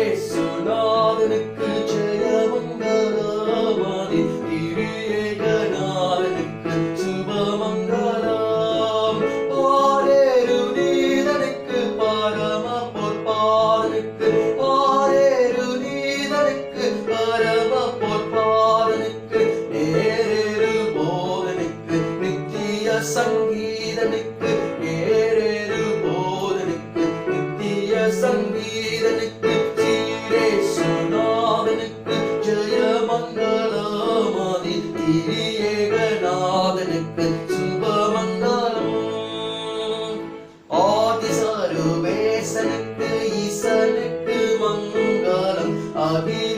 ஏசுநாதனுக்கு ஜெயமும் வரவாதி திரியேகநாதனுக்கு சுபமங்கலாம் பாரேரு நீதனுக்கு பரம பொற்பாதனுக்கு பாரேரு நீதனுக்கு பரம பொற்பாதனுக்கு நேரேரு போதனுக்கு நித்திய சங்கீதனுக்கு Love Habib.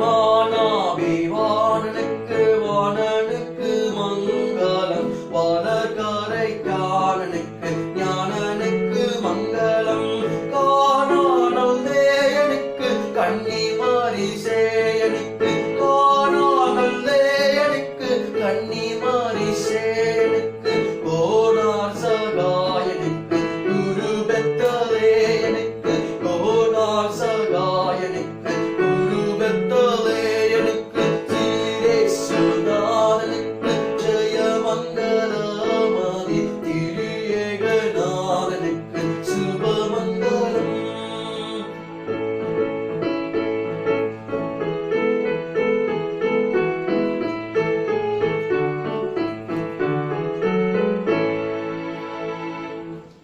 Mona be born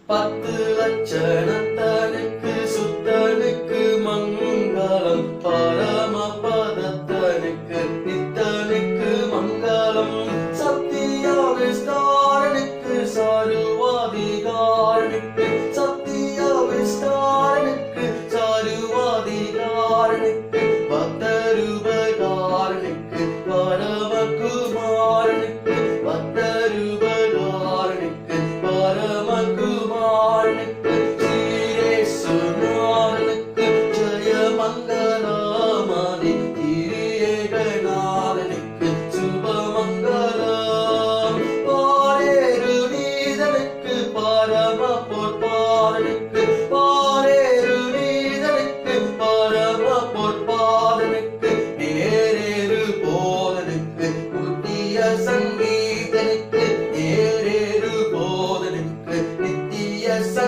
பத்து லட்சணம்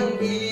mim.